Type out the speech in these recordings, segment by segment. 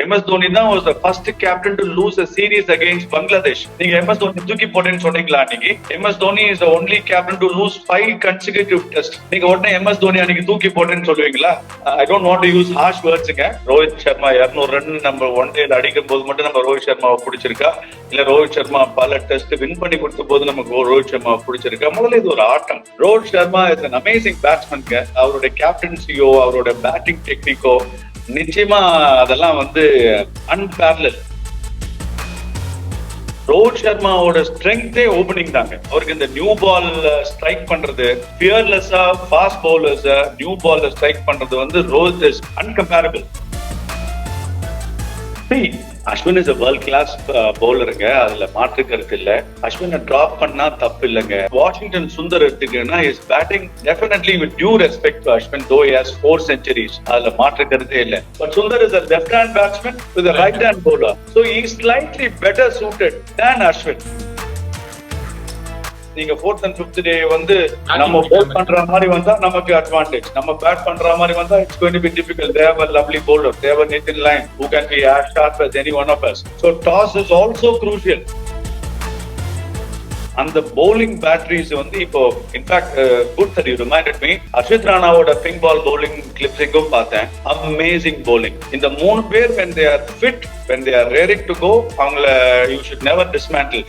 M S Dhoni தான் was the first captain to lose a series against Bangladesh நீங்க M S Dhoni தூக்கி போட்டேன்னு சொன்னீங்களா அன்னைக்கு? M S Dhoni is only captain to lose five consecutive test நீங்க உடனே M S Dhoni அன்னைக்கு தூக்கி போட்டேன்னு சொல்லுவீங்களா? I don't want to use harsh வேர்ட்ஸுங்க Rohit Sharma இருநூறு ரன் நம்ம ஒன் டேல அடிக்கும் போது மட்டும் நம்ம ரோஹித் சர்மாவை பிடிச்சிருக்கா? இல்ல ரோஹித் சர்மா பல டெஸ்ட் வின் பண்ணி கொடுத்த போது நமக்கு ரோஹித் சர்மா பிடிச்சிருக்கா? முதல்ல இது ஒரு ஆட்டம். Rohit Sharma is an amazing பேட்ஸ்மேன்ங்க அவருடைய கேப்டன்சியோ அவரோட பேட்டிங் டெக்னிக்கோ நிச்சயமா அதெல்லாம் வந்து அன்பேரலல் ரோஹித் சர்மாவோட ஸ்ட்ரென்த்தே ஓபனிங் தாங்க. அவருக்கு இந்த நியூ பால் ஸ்ட்ரைக் பண்றது பியர்லெஸ்ஸா ஃபாஸ்ட் பவுலர்ஸ் நியூ பால்ல ஸ்ட்ரைக் பண்றது வந்து Rohit is incomparable Ashwin is world class பவுலருங்க அதுல மாற்று கருத்து இல்ல. அஸ்வினை டிராப் பண்ணா தப்பு இல்லைங்க. Washington Sundar எடுத்துக்கன்னா is batting definitely with due respect to Ashwin though has four centuries அதுல மாற்று கருத்தே இல்ல. But Sundar is a left hand batsman with right hand bowler so is slightly better suited than Ashwin நீங்க fourth and fifth டே வந்து நம்ம போல் பண்ற மாதிரி வந்தா நமக்கு அட்வான்டேஜ் நம்ம பேட் பண்ற மாதிரி வந்தா it's going to be difficult the bowler they have a Nathan Lyon who can be as sharp as any one of us? So toss is also crucial. அந்த bowling பேட்டரிஸ் வந்து இப்போ in fact good that you reminded me Harshit ராணாவோட pink ball bowling கிளிப்ஸிங்கும் பார்த்தேன். Amazing bowling. இந்த மூணு பேர் when they are fit when they are raring to go அவங்கள you should never dismantle.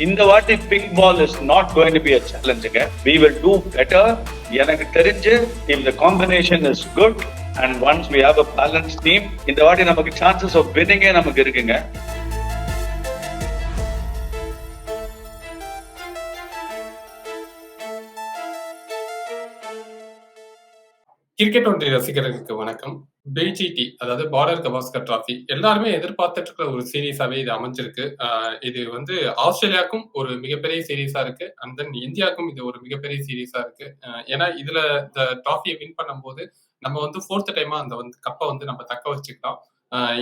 இந்த வாட்டி pink ball is not going to be a சேலஞ்சுங்க we will do better எனக்கு தெரிஞ்சு இந்த combination is good and once we have a balance team இந்த வாட்டி நமக்கு chances of வின்னிங்கே நமக்கு இருக்குங்க. கிரிக்கெட் ஒன்றிய ரசிகர்களுக்கு வணக்கம். பிஜிடி அதாவது பார்டர் கவாஸ்கர் டிராஃபி எல்லாருமே எதிர்பார்த்துட்டு இருக்கிற ஒரு சீரீஸாவே இது அமைஞ்சிருக்கு. இது வந்து ஆஸ்திரேலியாவுக்கும் ஒரு மிகப்பெரிய சீரீஸா இருக்கு. அண்ட் தென் இந்தியாவுக்கும் இது ஒரு மிகப்பெரிய சீரீஸா இருக்கு. ஏன்னா இதுல இந்த டிராஃபியை வின் பண்ணும்போது நம்ம வந்து ஃபோர்த் டைமா அந்த வந்து கப்பை வந்து நம்ம தக்க வச்சுக்கலாம்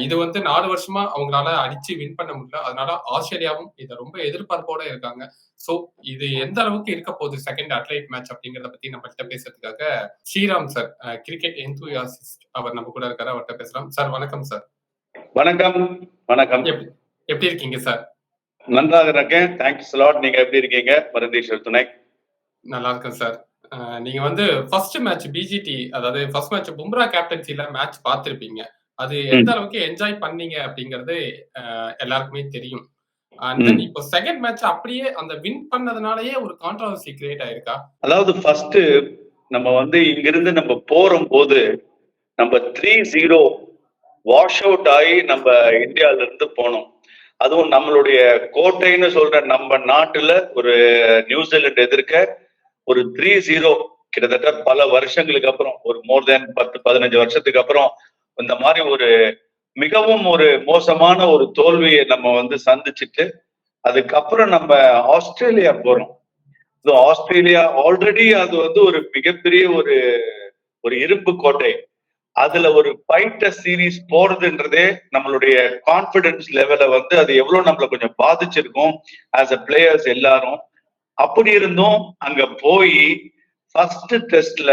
இது வந்து நாலு வருஷமா அவங்களால அடிச்சு வின் பண்ண முடியல. அதனால ஆஸ்திரேலியாவும் இதை ரொம்ப எதிர்பார்ப்போட இருக்காங்க. சோ இது எந்த அளவுக்கு இருக்க போகுது செகண்ட் அட்லைட் மேட்ச் அப்படிங்கறத பத்தி நம்ம கிட்ட பேசுறதுக்காக ஸ்ரீராம் சார் கிரிக்கெட் எந்தூயாசிஸ்ட் அவர் நம்ம கூட இருக்காரு. அவர்கிட்ட பேசலாம். சார் வணக்கம் சார் வணக்கம். வணக்கம். எப்படி இருக்கீங்க சார் நன்றாக இருக்கேன். தேங்க்ஸ் லாட் நீங்க எப்படி இருக்கீங்க? மருந்தீஸ்வர் துணை. நல்லா இருக்கேன் சார் நீங்க வந்து ஃபர்ஸ்ட் மேட்ச் பிஜிடி அதாவது ஃபர்ஸ்ட் மேட்ச் பும்ரா கேப்டன்சில மேட்ச் பார்த்திருப்பீங்க. அது எந்த அளவுக்கு என்ஜாய் பண்ணீங்க அப்படிங்கறது எல்லாருக்குமே தெரியும். இப்போ செகண்ட் மேட்ச் அப்படியே அந்த வின் பண்ணதுனாலயே ஒரு கான்ட்ரவர்சி கிரியேட் ஆயிருக்கா? அதாவது ஃபர்ஸ்ட் நம்ம வந்து இங்கிருந்து நம்ம போறும் போது நம்ம த்ரீ ஜீரோ வாஷ் அவுட் ஆகி நம்ம இந்தியால இருந்து போனோம். அதுவும் நம்மளுடைய கோட்டைன்னு சொல்ற நம்ம நாட்டுல ஒரு நியூசிலாந்து எதிர்க்க ஒரு த்ரீ ஜீரோ கிட்டத்தட்ட பல வருஷங்களுக்கு அப்புறம் ஒரு மோர் தென் பத்து பதினஞ்சு வருஷத்துக்கு அப்புறம் இந்த மாதிரி ஒரு மிகவும் ஒரு மோசமான ஒரு தோல்வியை நம்ம வந்து சந்திச்சுட்டு அதுக்கப்புறம் நம்ம ஆஸ்திரேலியா போறோம். இது ஆஸ்திரேலியா ஆல்ரெடி அது வந்து ஒரு மிகப்பெரிய ஒரு ஒரு இரும்பு கோட்டை. அதுல ஒரு ஃபைட்டர் சீரீஸ் போறதுன்றதே நம்மளுடைய கான்பிடன்ஸ் லெவலை வந்து அது எவ்வளவு நம்மள கொஞ்சம் பாதிச்சிருக்கும் ஆஸ் அ பிளேயர்ஸ் எல்லாரும். அப்படி இருந்தும் அங்க போய் ஃபர்ஸ்ட் டெஸ்ட்ல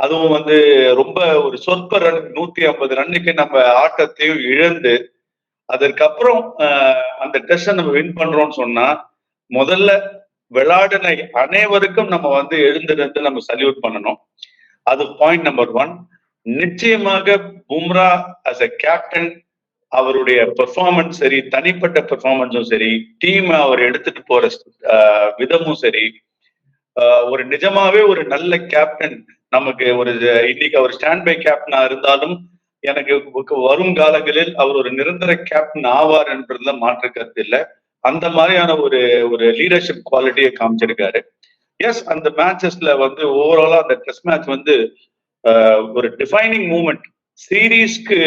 அதுவும் வந்து ரொம்ப ஒரு சொற்ப ரன் நூத்தி ஐம்பது ரன்னுக்கு நம்ம ஆட்டத்தையும் இழந்து அதற்கப்புறம் அந்த டெஸ்ட நம்ம வின் பண்றோம்னு சொன்னா முதல்ல விளையாடின அனைவருக்கும் நம்ம வந்து எழுந்திருந்து நம்ம சல்யூட் பண்ணணும். அது பாயிண்ட் நம்பர் ஒன் நிச்சயமாக பும்ரா அஸ் அ கேப்டன் அவருடைய பெர்ஃபார்மன்ஸ் சரி தனிப்பட்ட பெர்ஃபார்மன்ஸும் சரி டீம் அவர் எடுத்துட்டு போற விதமும் சரி ஒரு நிஜமாவே ஒரு நல்ல கேப்டன் நமக்கு ஒரு இன்னைக்கு அவர் ஸ்டாண்ட் பை கேப்டனா இருந்தாலும் எனக்கு வரும் காலங்களில் அவர் ஒரு நிரந்தர கேப்டன் ஆவார் என்றதுல மாற்று கருத்து இல்லை. அந்த மாதிரியான ஒரு ஒரு லீடர்ஷிப் குவாலிட்டியை காமிச்சிருக்காரு. எஸ் அந்த மேட்சஸ்ல வந்து ஓவராலா அந்த டெஸ்ட் மேட்ச் வந்து ஒரு டிஃபைனிங் மூமெண்ட் சீரீஸ்க்கு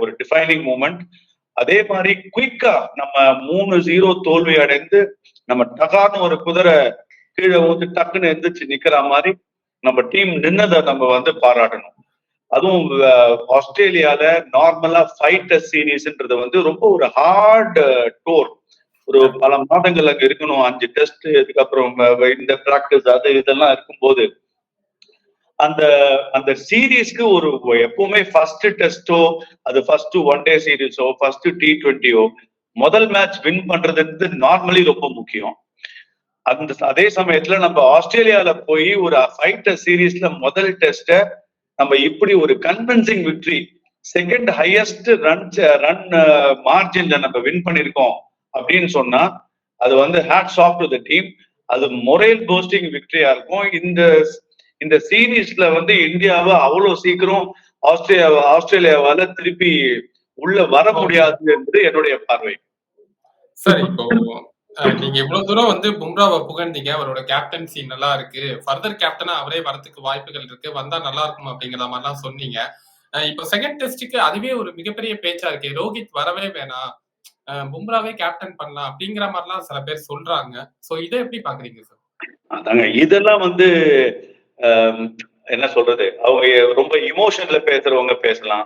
ஒரு டிஃபைனிங் மூமெண்ட் அதே மாதிரி குயிக்கா நம்ம மூணு ஜீரோ தோல்வி அடைந்து நம்ம டகான்னு ஒரு குதிரை கீழே வந்து டக்குன்னு எந்திரிச்சு நிக்கிற மாதிரி நம்ம டீம் நின்னதை நம்ம வந்து பாராட்டணும். அதுவும் ஆஸ்திரேலியால நார்மலா ஃபைட்டர் சீரீஸ்ன்றது வந்து ரொம்ப ஒரு ஹார்ட் டோர் ஒரு பல மாதங்கள் அங்க இருக்கணும். அஞ்சு டெஸ்ட் இதுக்கப்புறம் இந்த பிராக்டிஸ் அது இதெல்லாம் இருக்கும்போது அந்த அந்த சீரீஸ்க்கு ஒரு எப்பவுமே ஃபர்ஸ்ட் டெஸ்டோ அது ஃபர்ஸ்ட் ஒன் டே சீரீஸோ ஃபர்ஸ்ட் டி ட்வெண்ட்டியோ முதல் மேட்ச் வின் பண்றது நார்மலி ரொம்ப முக்கியம். அந்த அதே சமயத்துல நம்ம ஆஸ்திரேலியால போய் ஒரு ஃபைட்டர் சீரீஸ்ல முதல் டெஸ்ட நம்ம இப்படி ஒரு convincing victory second highest run run மார்ஜின்ல நம்ம வின் பண்ணிருக்கோம் அப்படின்னு சொன்னா அது வந்து hats off to the team அது மொரேல் போஸ்டிங் விக்டரியா இருக்கும். இந்த இந்த சீரீஸ்ல வந்து இந்தியாவை அவ்வளவு சீக்கிரம் ஆஸ்திரேலியா ஆஸ்திரேலியாவால திருப்பி உள்ள வர முடியாது என்பது என்னுடைய பார்வை. சார் இப்போ நீங்க இவ்வளவு தூரம் வந்து பும்ராவை புகழ்ந்தீங்க. அவரோட கேப்டன்சி நல்லா இருக்கு. ஃபர்தர் கேப்டனா அவரே வரத்துக்கு வாய்ப்புகள் இருக்கு. வந்தா நல்லா இருக்கும் அப்படிங்கிற மாதிரிலாம் சொன்னீங்க. இப்ப இப்போ செகண்ட் டெஸ்ட்டுக்கு அதுவே ஒரு மிகப்பெரிய பேச்சா இருக்கு. ரோஹித் வரவே வேணாம். பும்ராவே கேப்டன் பண்ணலாம் அப்படிங்கிற மாதிரிலாம் சில பேர் சொல்றாங்க. சோ இதை எப்படி பாக்குறீங்க சார் அதாங்க இதெல்லாம் வந்து என்ன சொல்றது? அவங்க ரொம்ப இமோஷன்ல பேசுறவங்க பேசலாம்.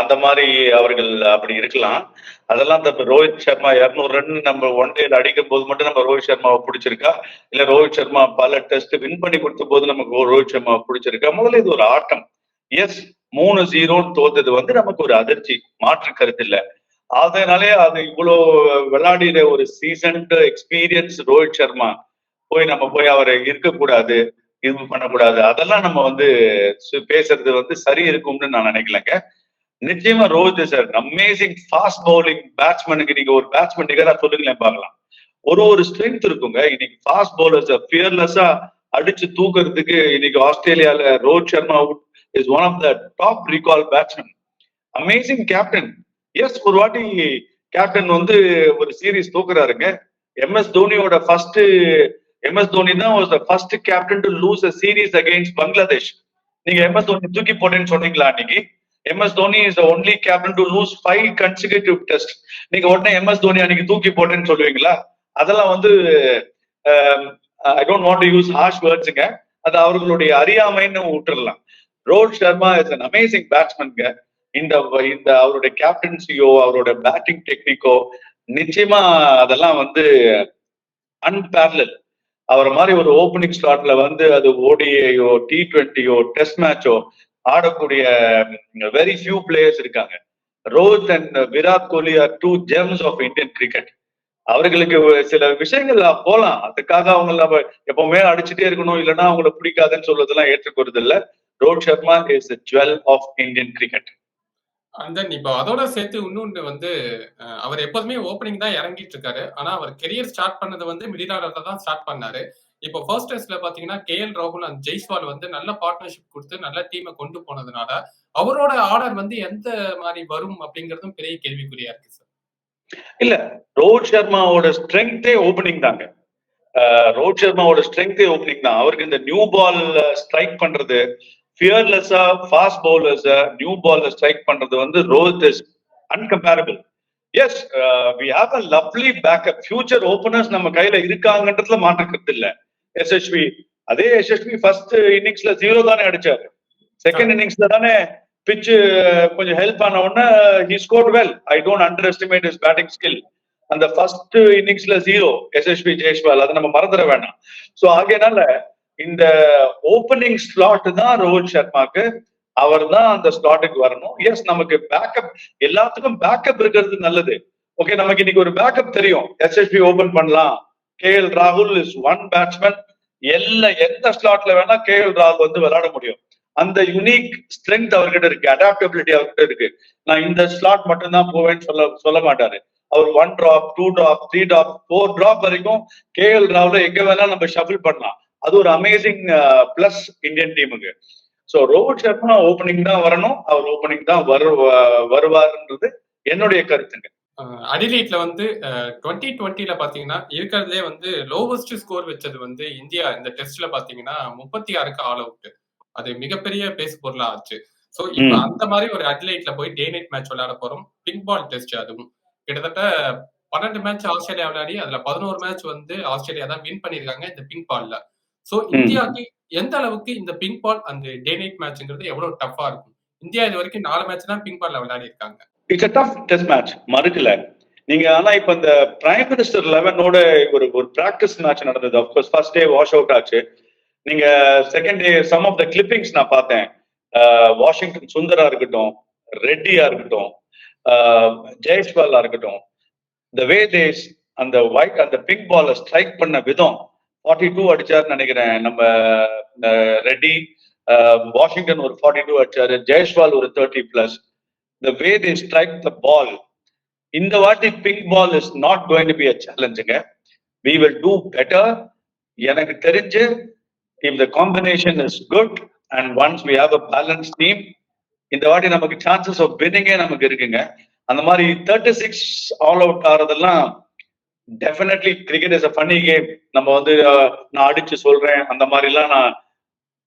அந்த மாதிரி அவர்கள் அப்படி இருக்கலாம். அதெல்லாம் இந்த ரோஹித் சர்மா இருநூறு ரன் நம்ம ஒன் டேல அடிக்கும் போது மட்டும் நம்ம ரோஹித் சர்மாவை பிடிச்சிருக்கா? இல்ல ரோஹித் சர்மா பல டெஸ்ட் வின் பண்ணி கொடுத்த போது நமக்கு ரோஹித் சர்மாவை பிடிச்சிருக்கா? முதல்ல இது ஒரு ஆட்டம். எஸ் மூணு ஜீரோன்னு தோத்தது வந்து நமக்கு ஒரு அதிர்ச்சி மாற்று கருத்து இல்லை. அதனாலே அது இவ்வளோ விளையாடின ஒரு சீசன்டு எக்ஸ்பீரியன்ஸ் ரோஹித் சர்மா. போய் நம்ம போய் அவரை இருக்கக்கூடாது. இது பண்ணக்கூடாது. அதெல்லாம் நம்ம வந்து பேசுறது வந்து சரி இருக்கும்னு நான் நினைக்கலங்க. நிச்சயமா Rohit sir amazing fast bowling பேட்ஸ்மேனுக்கு நீங்க ஒரு பேட்ஸ்மேன் நிகரா சொல்லுங்களேன் பார்க்கலாம். ஒரு ஒரு ஸ்ட்ரென்த் இருக்குங்க. இன்னைக்கு ஃபாஸ்ட் பவுலர்ஸ் ஃபியர்லெஸ்ஸா அடிச்சு தூக்குறதுக்கு இன்னைக்கு ஆஸ்திரேலியால Rohit Sharma is one of the top recall batsman amazing captain yes ஒரு வாட்டி கேப்டன் வந்து ஒரு சீரீஸ் தூக்குறாருங்க. எம்எஸ் தோனியோட ஃபர்ஸ்ட் எம்எஸ் தோனி தான் was the first captain to lose a series against Bangladesh நீங்க எம்எஸ் தோனி தூக்கி போட்டேன்னு சொன்னீங்களா அன்னைக்கு? MS Dhoni is only captain to lose five consecutive test நீங்க உடனே எம்எஸ் தோனி அன்னைக்கு தூக்கி போட்டேன்னு சொல்லுவீங்களா? அதெல்லாம் வந்து I don't want to use harsh வேர்ட்ஸுங்க அது அவர்களுடைய அறியாமைன்னு விட்டுறலாம். Rohit Sharma is an amazing பேட்ஸ்மேன்ங்க இந்த இந்த அவருடைய கேப்டன்சியோ அவரோட பேட்டிங் டெக்னிக்கோ நிச்சயமா அதெல்லாம் வந்து அன்பேரலல் அவர் மாதிரி ஒரு ஓப்பனிங் ஸ்லாட்ல வந்து அது ஓடிஐயோ டி டுவெண்ட்டியோ டெஸ்ட் மேட்சோ ஆடக்கூடிய வெரி ஃபியூ பிளேயர்ஸ் இருக்காங்க. Rohit and Virat Kohli are two gems of Indian cricket அவர்களுக்கு ஒரு சில விஷயங்கள் போலாம். அதுக்காக அவங்க நம்ம எப்பவுமே அடிச்சுட்டே இருக்கணும். இல்லைன்னா அவங்கள பிடிக்காதுன்னு சொல்றதெல்லாம் ஏற்றுக்கொறது இல்லை Rohit Sharma is jewel of Indian cricket and then இப்போ அதோட சேர்த்து இன்னொன்று வந்து அவர் எப்போதுமே ஓப்பனிங் தான் இறங்கிட்டு இருக்காரு. ஆனா அவர் கெரியர் ஸ்டார்ட் பண்ணது வந்து மிடில் ஆர்டர்ல தான் ஸ்டார்ட் பண்ணாரு. இப்போ ஃபர்ஸ்ட் டெஸ்ட்ல பாத்தீங்கன்னா கே எல் ராகுல் அண்ட் ஜெய்ஸ்வால் வந்து நல்ல பார்ட்னர்ஷிப் கொடுத்து நல்ல டீமை கொண்டு போனதுனால அவரோட ஆர்டர் வந்து எந்த மாதிரி வரும் அப்படிங்கறதும் பெரிய கேள்விக்குறியா இருக்கு சார் இல்ல ரோஹித் சர்மாவோட ஸ்ட்ரென்த்தே ஓப்பனிங் தாங்க. ரோஹித் சர்மாவோட ஸ்ட்ரென்த்தே ஓப்பனிங் தான். அவருக்கு இந்த நியூ பால் ஸ்ட்ரைக் பண்றது ஃபியர்லெஸ்ஸா ஃபாஸ்ட் பவுலர்ஸ் நியூ பால்ல ஸ்ட்ரைக் பண்றது வந்து Rohit is incomparable yes we have a lovely backup future openers நம்ம கையில இருக்காங்கன்றதுல மாற்றுக்கிறது இல்ல. எஸ்எஸ்வி அதே எஸ்எஸ்வி ஃபர்ஸ்ட் இன்னிங்ஸ்ல ஜீரோ தானே அடிச்சாரு. செகண்ட் இன்னிங்ஸ்ல தானே பிச்சு கொஞ்சம் ஹெல்ப் ஆன உடனே he scored well I don't underestimate is batting skill அந்த ஃபர்ஸ்ட் இன்னிங்ஸ்ல ஜீரோ எஸ்எஸ்பி ஜெய்ஸ்வால் அதை நம்ம மறந்துட வேண்டாம் சோ ஆகையனால இந்த ஓப்பனிங் ஸ்லாட் தான் ரோஹித் சர்மாக்கு அவர் தான் அந்த ஸ்லாட்டுக்கு வரணும். எஸ் நமக்கு பேக்கப் எல்லாத்துக்கும் பேக்கப் இருக்கிறது நல்லது. ஓகே நமக்கு இன்னைக்கு ஒரு பேக்கப் தெரியும். எஸ்எஸ்பி ஓபன் பண்ணலாம். கே எல் ராகுல் இஸ் ஒன் பேட்ஸ்மேன் எல்லா எந்த ஸ்லாட்ல வேணா கே எல் ராகுல் வந்து விளையாட முடியும். அந்த யுனிக் ஸ்ட்ரென்த் அவர்கிட்ட இருக்கு. அடாப்டபிலிட்டி அவர்கிட்ட இருக்கு. நான் இந்த ஸ்லாட் மட்டும் தான் போவேன்னு சொல்ல சொல்ல மாட்டாரு. அவர் one drop two drop three drop four drop வரைக்கும் கே எல் ராகுல எங்க வேணாலும் நம்ம ஷஃபிள் பண்ணலாம். அது ஒரு அமேசிங் பிளஸ் இந்தியன் டீமுக்கு சோ ரோஹித் சர்மா ஓப்பனிங் தான் வரணும். அவர் ஓப்பனிங் தான் வரு வருவாருன்றது என்னுடைய கருத்துங்க. அடிலீட்ல வந்து டுவெண்ட்டி டுவெண்ட்டில பாத்தீங்கன்னா இருக்கிறதுலே வந்து லோவஸ்ட் ஸ்கோர் வச்சது வந்து இந்தியா. இந்த டெஸ்ட்ல பாத்தீங்கன்னா முப்பத்தி ஆறுக்கு ஆல் அவுட் அது மிகப்பெரிய பேசு பொருளா ஆச்சு. சோ இப்ப. அந்த மாதிரி ஒரு அட்லைட்ல போய் டே நைட் மேட்ச் விளையாட போறோம். பிங்க் பால் டெஸ்ட் அதுவும். கிட்டத்தட்ட பன்னெண்டு மேட்ச் ஆஸ்திரேலியா விளையாடி அதுல பதினோரு மேட்ச் வந்து ஆஸ்திரேலியா தான் வின் பண்ணிருக்காங்க இந்த பிங்க் பால்ல சோ இந்தியாவுக்கு எந்த அளவுக்கு இந்த பிங்க் பால் அந்த டே நைட் மேட்ச்ங்கிறது எவ்வளவு டஃபா இருக்கும்? இந்தியா இது வரைக்கும் நாலு மேட்ச் தான் பிங்க் பால்ல விளையாடி இருக்காங்க. It's a tough test match மறுக்கல. நீங்க ஆனா இப்ப இந்த பிரைம் மினிஸ்டர் லெவனோட ஒரு ஒரு பிராக்டிஸ் மேட்ச் நடந்தது. Of course first day wash out ஆச்சு. நீங்க second day some of the clippings நான் பார்த்தேன். வாஷிங்டன் சுந்தரா இருக்கட்டும் ரெட்டியா இருக்கட்டும் ஜெயஸ்வாலா இருக்கட்டும் த வே தேஸ் அந்த ஒயிட் அந்த பிங்க் பால ஸ்ட்ரைக் பண்ண விதம் ஃபார்ட்டி டூ அடிச்சாருன்னு நினைக்கிறேன். நம்ம ரெட்டி வாஷிங்டன் ஒரு ஃபார்ட்டி டூ அடிச்சாரு ஜெயஸ்வால் ஒரு thirty plus the way the strike the ball இந்த வாட்டி pink ball is not going to be a சேலஞ்சுங்க we will do better எனக்கு தெரிஞ்சு if the combination is good and once we have a balance team இந்த வாட்டி நமக்கு chances of வின்னிங்கே நமக்கு இருக்குங்க. அந்த மாதிரி thirty six all out ஆகிறதெல்லாம் definitely cricket is a funny game நம்ம வந்து நான் அடிச்சு சொல்றேன் அந்த மாதிரிலாம் நான்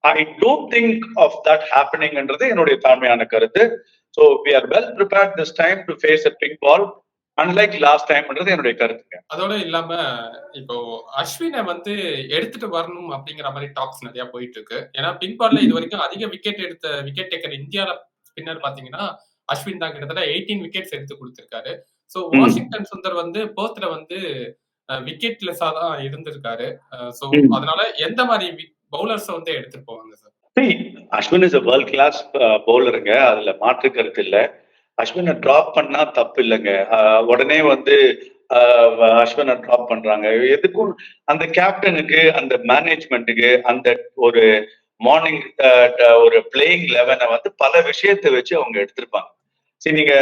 I don't think of that ஹேப்பனிங்ன்றது என்னுடைய தாழ்மையான கருத்து. So we are well prepared this time to face a pink ball unlike last டைம்ன்றது என்னுடைய கருத்துங்க. அதோட இல்லாம இப்போ அஸ்வினை வந்து எடுத்துட்டு வரணும் அப்படிங்கிற மாதிரி டாக்ஸ் நிறைய போயிட்டு இருக்கு ஏன்னா பிங்க் பால்ல இது வரைக்கும் அதிக விக்கெட் எடுத்த விக்கெட் டேக்கர் இந்தியால ஸ்பின்னர் பாத்தீங்கன்னா அஸ்வின் தான் கிட்டத்தட்ட எயிட்டீன் விக்கெட்ஸ் எடுத்து கொடுத்திருக்காரு. சோ ம். வாஷிங்டன் சுந்தர் வந்து பேர்த்ல வந்து விக்கெட்லெஸ்ஸா தான் இருந்திருக்காரு. சோ. அதனால எந்த மாதிரி பவுலர்ஸ் வந்து எடுத்துட்டு போவாங்க sir Ashwin is world class பவுலருங்க அதுல மாற்று கருத்து இல்ல. அஸ்வினை டிராப் பண்ணா தப்பு இல்லைங்க. உடனே வந்து அஸ்வினை டிராப் பண்றாங்க. எதுக்கும் அந்த கேப்டனுக்கு அந்த மேனேஜ்மெண்ட்டுக்கு அந்த ஒரு மார்னிங் ஒரு பிளேயிங் லெவனை வந்து பல விஷயத்தை வச்சு அவங்க எடுத்திருப்பாங்க. சரி நீங்க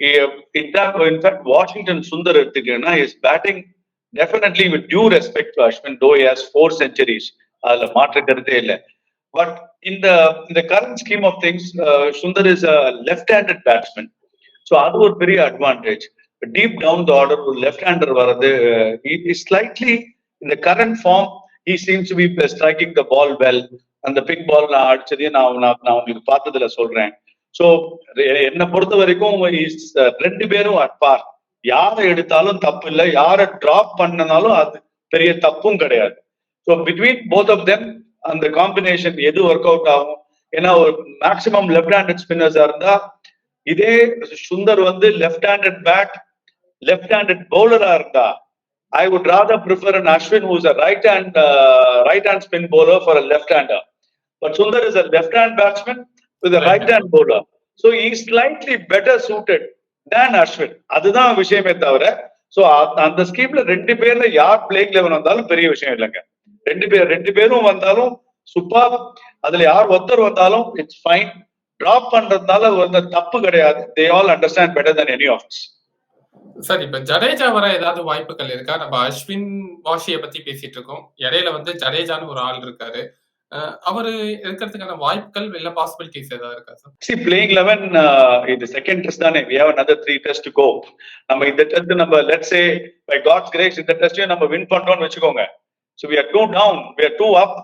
in fact Washington Sundar எடுத்துக்கன்னா is batting definitely with due respect to Ashwin though has four centuries அதுல மாற்று கருத்தே இல்லை. பட் இந்த இந்த current scheme of things Sundar is uh, Sundar is a left-handed அது ஒரு பெரிய advantage deep down the order ஒரு லெஃப்ட் ஹேண்டர் வர்றது ஸ்லைட்லி இந்த current form he seems to be striking the ball well அந்த பிக் பால் நான் அடிச்சதையும் நான் நான் உங்களுக்கு பார்த்ததுல சொல்றேன். சோ என்னை பொறுத்த வரைக்கும் ரெண்டு பேரும் அட்பார் யாரை எடுத்தாலும் தப்பு இல்லை. யாரை டிராப் பண்ணனாலும் அது பெரிய தப்பும் கிடையாது. So between both of them அந்த காம்பினேஷன் எது ஒர்க் அவுட் ஆகும்? ஏன்னா ஒரு மேக்சிமம் லெஃப்ட் ஹேண்டட் ஸ்பின்னர்ஸா இருந்தா இதே சுந்தர் வந்து left handed bat left handed பவுலரா இருந்தா I would rather prefer an Ashwin who's a right hand right hand spin bowler for a left hander but Sundar is a left hand batsman with right hand bowler so he slightly better suited than Ashwin அதுதான் விஷயமே தவிர so அந்த ஸ்கீம்ல ரெண்டு பேர்ல யார் plague eleven வந்தாலும் பெரிய விஷயம் இல்லைங்க. ரெண்டு பேர் ரெண்டு பேரும் வந்தாலும் சூப்பர் அதுல யார் ஒருத்தர் வந்தாலும் இட்ஸ் ஃபைன் டிராப் பண்றதுனால வந்து தப்பு கிடையாது. They all understand better than any of sir இப்ப ஜடேஜா வர ஏதாவது வாய்ப்புகள் இருக்கா? நம்ம அஸ்வின் வாஷியை பத்தி பேசிட்டு இருக்கோம். இடையில வந்து ஜடேஜான்னு ஒரு ஆள் இருக்காரு. அவரு இருக்கிறதுக்கான வாய்ப்புகள் இல்ல பாசிபிலிட்டிஸ் ஏதாவது இருக்கா சார் சி பிளேயிங் லெவன் இது செகண்ட் டெஸ்ட் தானே. We have another three test go நம்ம இந்த டெஸ்ட் நம்ம let's say by God's grace இந்த டெஸ்டையும் நம்ம வின் பண்றோம்னு வச்சுக்கோங்க. So we are two down we are two up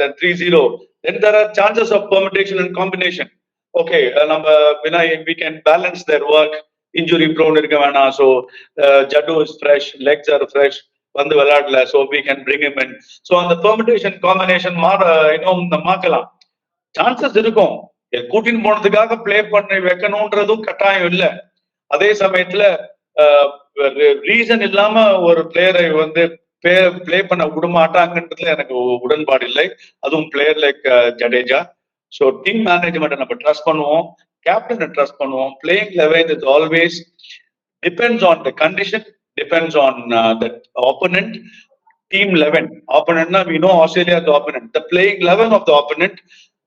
then three zero then there are chances of permutation and combination okay நம்ம வினா we can balance their work injury prone இருக்க வேணாம். So Jaddu is fresh legs are fresh வந்து விளையாடல so we can bring him in so அந்த permutation combination மாற இன்னும் மாக்கலாம் chances இருக்கும். கூட்டின்னு போனதுக்காக ப்ளே பண்ணி வைக்கணும்ன்றதும் கட்டாயம் இல்லை. அதே சமயத்துல ரீசன் இல்லாம ஒரு பிளேயரை வந்து ப்ளே பண்ண விட மாட்டாங்கன்றதுல எனக்கு உடன்பாடு இல்லை. அதுவும் player like Jadeja. So team மேனேஜ்மெண்ட்டை நம்ம ட்ரஸ்ட் பண்ணுவோம். கேப்டனை ட்ரஸ்ட் பண்ணுவோம். Playing eleven is always depends on the condition depends on the opponent team eleven ஆப்போனண்ட்னா we know Australia the opponent the playing eleven of the opponent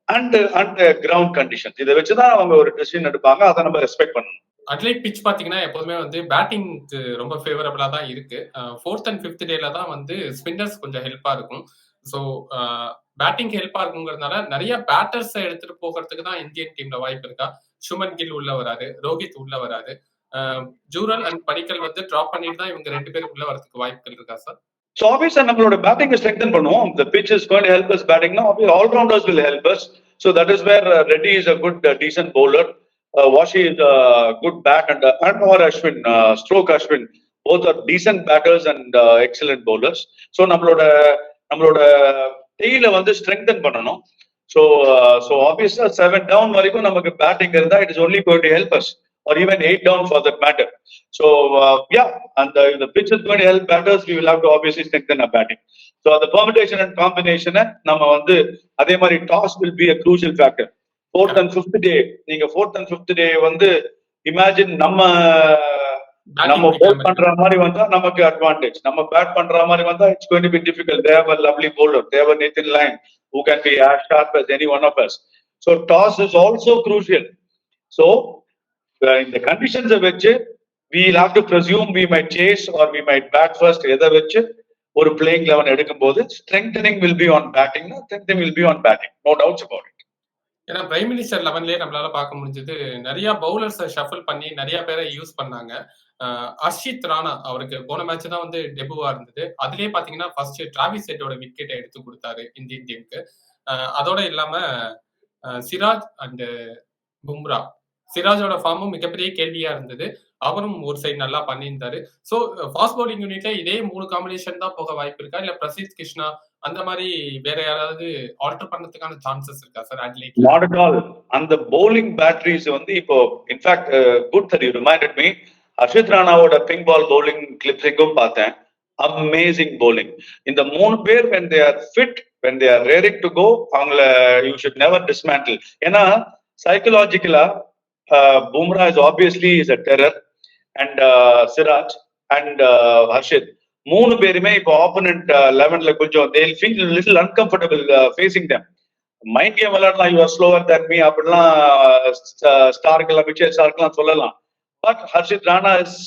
and and ground condition இதை வச்சு தான் அவங்க ஒரு decision எடுப்பாங்க. அதை நம்ம respect பண்ணணும். Adelaide pitch பாத்தீங்கன்னா எப்போதுமே வந்து பேட்டிங்க்கு ரொம்ப ஃபேவரபிளா தான் இருக்கு. ஃபோர்த் அண்ட் ஃபிஃப்த் டேல தான் வந்து ஸ்பின்னர்ஸ் கொஞ்சம் ஹெல்ப்பா இருக்கும். ஸோ பேட்டிங் ஹெல்ப்பா இருக்குங்கிறதுனால நிறைய பேட்டர்ஸை எடுத்துட்டு போகிறதுக்கு தான் இந்தியன் டீம்ல வாய்ப்பு இருக்கா? சுமன் கில் உள்ள வராரு ரோஹித் உள்ள வராரு. ஜூரல் அண்ட் படிக்கல் வந்து டிராப் பண்ணிட்டு தான் இவங்க ரெண்டு பேரும் உள்ள வரதுக்கு வாய்ப்புகள் இருக்கா சார் ஸோ ஆப்வியஸா நம்மளோட பேட்டிங் ஸ்ட்ரெங்தன் பண்ணுவோம். The pitch is going help us பேட்டிங்னா all rounders will help us so that is where Reddy is a good decent bowler Washi is good bat and and R Ashwin stroke Ashwin both are decent batters and excellent bowlers so நம்மளோட நம்மளோட டெய்ல வந்து strengthen பண்ணணும். So so ஆப்வியஸா seven down வரைக்கும் நமக்கு batting இருந்தா it is only going to help us or even eight down for that matter. So uh, yeah, and the, the pitch is going to help batters. We will have to obviously strengthen our batting. So the permutation and combination நம்ம வந்து அதே மாதிரி toss will be a crucial factor. Fourth and fifth day நீங்க fourth and fifth day வந்து imagine நம்ம நம்ம போல் பண்ற மாதிரி வந்தா நமக்கு அட்வான்டேஜ் நம்ம பேட் பண்ற மாதிரி வந்தா it's going to be difficult they've a lovely bowler they've Nathan Lyon who can be as sharp as any one of us so toss is also crucial so இந்த கண்டிஷன்ஸை வச்சு we have to presume we might chase or we might bat first எதை வச்சு? ஒரு playing eleven எடுக்கும் போது strengthening will be on batting strengthening will be on batting no doubts about it ஏன்னா prime minister லெவன்லயே நம்மளால பார்க்க முடிஞ்சது நிறைய பவுலர்ஸை ஷஃபிள் பண்ணி நிறைய பேரை யூஸ் பண்ணாங்க. அர்ஷித் ராணா அவருக்கு போன மேட்ச் தான் வந்து டெபுவா இருந்தது. அதுலயே பாத்தீங்கன்னா ஃபர்ஸ்ட் டிராவிஸ் செட்டோட விக்கெட்டை எடுத்து கொடுத்தாரு இந்தியன் டீமுக்கு அதோட இல்லாம சிராஜ் அண்ட் பும்ரா சிராஜோட ஃபார்மும் மிகப்பெரிய கேள்வியா இருந்தது. அவரும் ஒரு சைடு நல்லா பண்ணியிருந்தாரு. ஸோ ஃபாஸ்ட் பவுலிங் யூனிட்ல இதே மூணு காம்பினேஷன் தான் போக வாய்ப்பு இருக்கா? இல்ல பிரசீத் கிருஷ்ணா அந்த மாதிரி வேற யாராவது ஆல்டர் பண்ணதுக்கான சான்சஸ் இருக்கா sir at least not at all அந்த பவுலிங் பேட்டரிஸ் வந்து இப்போ in fact good that you reminded me Harshit ராணாவோட pink ball bowling கிளிப்ஸிங்கும் பார்த்தேன். அமேசிங் பவுலிங் இந்த மூணு பேர் when they are fit when they are ready to go அவங்கள you should never dismantle ஏன்னா சைக்கலாஜிக்கலா Bumrah is obviously is a terror and Siraj and Harshit மூணு பேருமே இப்போ ஆப்போனன்ட் லெவன்ல கொஞ்சம் they feel little uncomfortable facing them mind game விளையாடலாம் you're slower than me அப்படிலாம் ஸ்டார்க்கெல்லாம் பிக்சர் ஸ்டார்க்கெல்லாம் சொல்லலாம். But Harshit Rana is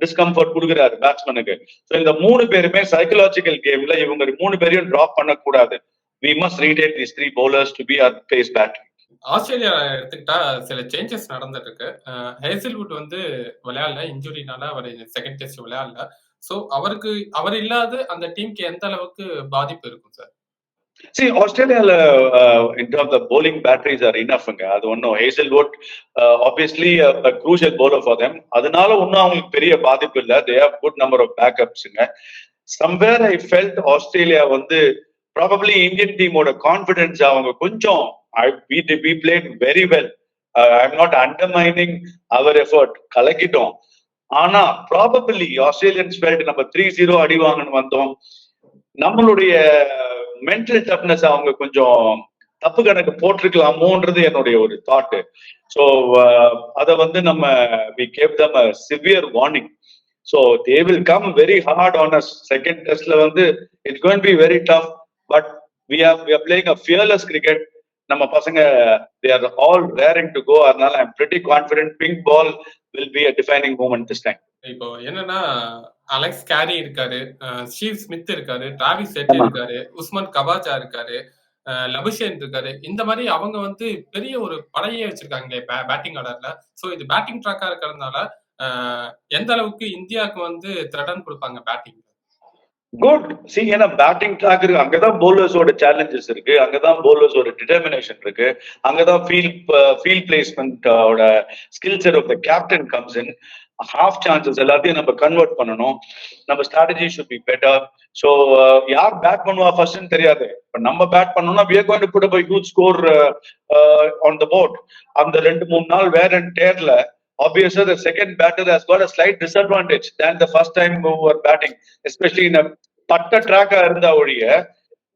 discomfort கொடுக்குறாரு பேட்ஸ்மேனுக்கு ஸோ இந்த மூணு பேருமே சைக்கலாஜிக்கல் கேம்ல இவங்க மூணு பேரையும் டிராப் பண்ணக்கூடாது. We must retain this three bowlers to be our pace battery Australia எடுத்துக்கிட்டா சில சேஞ்சஸ் நடந்துட்டு இருக்கு ஹேசில்வுட் வந்து விளையாடல இன்ஜுரினால அவர் செகண்ட் டெஸ்ட் விளையாடல. சோ அவருக்கு அவர் இல்லாத அந்த டீமுக்கு எந்த அளவுக்கு பாதிப்பு இருக்கும் சார் See, ஆஸ்திரேலியால in terms of bowling batteries are enough அது ஒன்றும் Hazlewood obviously crucial bowler for them. அதனால ஒன்றும் அவங்களுக்கு பெரிய பாதிப்பு இல்லை. They have good number of பேக்கப்ஸுங்க somewhere I felt Australia வந்து ப்ராபப்ளி இந்தியன் டீமோட கான்ஃபிடென்ஸ் அவங்க கொஞ்சம் I we we played very well I am not undermining our effort கலக்கிட்டோம். ஆனா ப்ராபபிளி ஆஸ்திரேலியன்ஸ் ஃபெல்ட் நம்ம த்ரீ ஜீரோ அடி வாங்கன்னு வந்தோம். நம்மளுடைய மென்டல் டஃப்னஸ் அவங்க கொஞ்சம் தப்பு கணக்கு போட்டிருக்கலாமோன்றது என்னுடைய ஒரு தாட்டு ஸோ அதை வந்து நம்ம we gave them a severe warning so they will come very hard on us second டெஸ்ட்ல வந்து it's going be very tough but we are we are playing a fearless cricket நம்ம பசங்க they are all raring to go அதனால I am pretty confident pink ball will be a defining moment this time இப்போ என்னன்னா Alex Carey இருக்காரு Steve Smith இருக்காரு Travis Head இருக்காரு உஸ்மான் கபாஜா இருக்காரு Labuschagne இருக்காரு. இந்த மாதிரி அவங்க வந்து பெரிய ஒரு படையே வச்சிருக்காங்களே பேட்டிங் ஆர்டர்ல சோ இது பேட்டிங் ட்ராக்கா இருக்கிறதுனால எந்த அளவுக்கு இந்தியாவுக்கு வந்து த்ரெடன் கொடுப்பாங்க பேட்டிங் குட் சி ஏன்னா பேட்டிங் ட்ராக் இருக்கு. அங்கதான் போலர்ஸோட சேலஞ்சஸ் இருக்கு. அங்கதான் போலர்ஸோட டிட்டர்மினேஷன் இருக்கு. அங்கதான் field field பிளேஸ்மெண்டோட skill set of the captain comes in half chances எல்லாத்தையும் நம்ம கன்வெர்ட் பண்ணணும். நம்ம strategy should be better so யார் பேட் பண்ணுவா ஃபர்ஸ்ட்னு தெரியாது. இப்போ நம்ம பேட் பண்ணோம்னா we are going to put up huge score on the board அந்த ரெண்டு மூணு நாள் வேற டேர்ல obviously the second batter has got a slight disadvantage than the first time who were batting, especially in a பட்ட ட்ராக்கா இருந்தா ஒழிய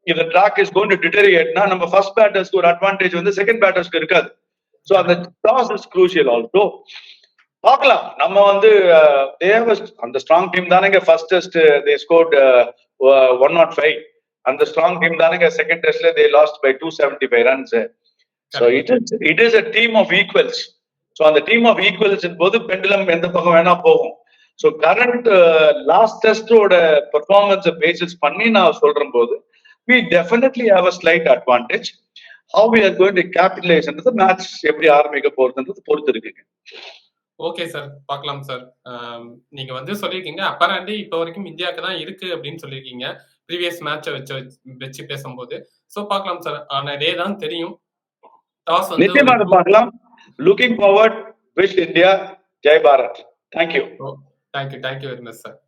இந்த ட்ராக் இஸ் கோயின் டு டிட்டரியேட்னா நம்ம ஃபர்ஸ்ட் பேட்டர்ஸ்க்கு ஒரு அட்வான்டேஜ் வந்து செகண்ட் பேட்டர்ஸ்க்கு இருக்காது. ஸோ அந்த டாஸ் இஸ் க்ரூஷியல் ஆல்சோ பார்க்கலாம். நம்ம வந்து தேவ அந்த ஸ்ட்ராங் டீம் தானேங்க first test they scored one nought five அந்த ஸ்ட்ராங் டீம் தானேங்க செகண்ட் டெஸ்ட்ல they lost by two seventy five runs so it is it is a team of equals so அந்த டீம் ஆஃப் ஈக்குவல்ஸ் போது pendulum எந்த பக்கம் வேணா போகும். So current last டெஸ்டோட பெர்ஃபார்மன்ஸை பேசிஸ் பண்ணி நான் சொல்றேன் போது we definitely have a slight advantage how we are going to கேபிட்டலைஸ்ன்றது match எப்படி ஆரம்பிக்க போறதுன்றது பொறுத்து இருக்குங்க ஓகே சார் பார்க்கலாம் சார் நீங்க வந்து சொல்லியிருக்கீங்க. அப்பராண்டி இப்போ வரைக்கும் இந்தியாவுக்கு தான் இருக்கு அப்படின்னு சொல்லியிருக்கீங்க. ப்ரீவியஸ் மேட்சை வச்சு வச்சு பேசும்போது. ஸோ பார்க்கலாம் சார் ஆனா டே தான் தெரியும். டாஸ் வந்து Looking forward, wish India Jai Bharat. Thank you. Oh, thank you. Thank you very much, sir.